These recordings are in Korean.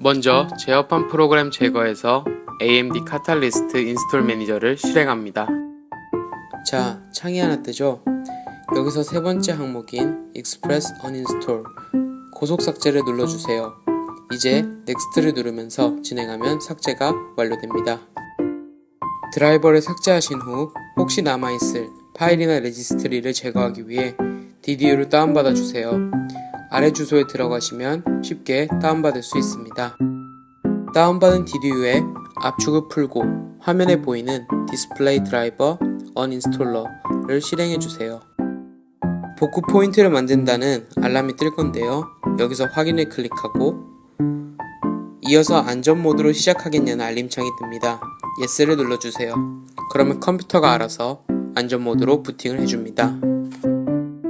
먼저 제어판 프로그램 제거에서 AMD 카탈리스트 인스톨 매니저를 실행합니다. 자, 창이 하나 뜨죠? 여기서 세 번째 항목인 Express Uninstall 고속 삭제를 눌러주세요. 이제 Next를 누르면서 진행하면 삭제가 완료됩니다. 드라이버를 삭제하신 후 혹시 남아있을 파일이나 레지스트리를 제거하기 위해 DDU를 다운받아 주세요. 아래 주소에 들어가시면 쉽게 다운받을 수 있습니다. 다운받은 DDU의 압축을 풀고 화면에 보이는 디스플레이 드라이버 언인스톨러를 실행해 주세요. 복구 포인트를 만든다는 알람이 뜰 건데요. 여기서 확인을 클릭하고 이어서 안전 모드로 시작하겠냐는 알림창이 뜹니다. 예스를 눌러주세요. 그러면 컴퓨터가 알아서 안전 모드로 부팅을 해줍니다.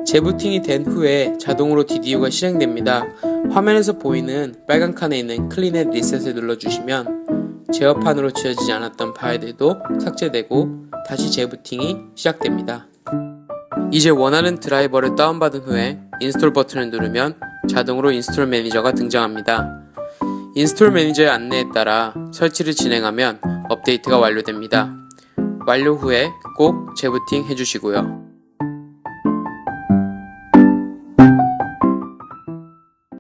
재부팅이 된 후에 자동으로 DDU가 실행됩니다. 화면에서 보이는 빨간 칸에 있는 클린의 리셋을 눌러주시면 제어판으로 지워지지 않았던 파일들도 삭제되고 다시 재부팅이 시작됩니다. 이제 원하는 드라이버를 다운받은 후에 인스톨 버튼을 누르면 자동으로 인스톨 매니저가 등장합니다. 인스톨 매니저의 안내에 따라 설치를 진행하면 업데이트가 완료됩니다. 완료 후에 꼭 재부팅 해주시고요.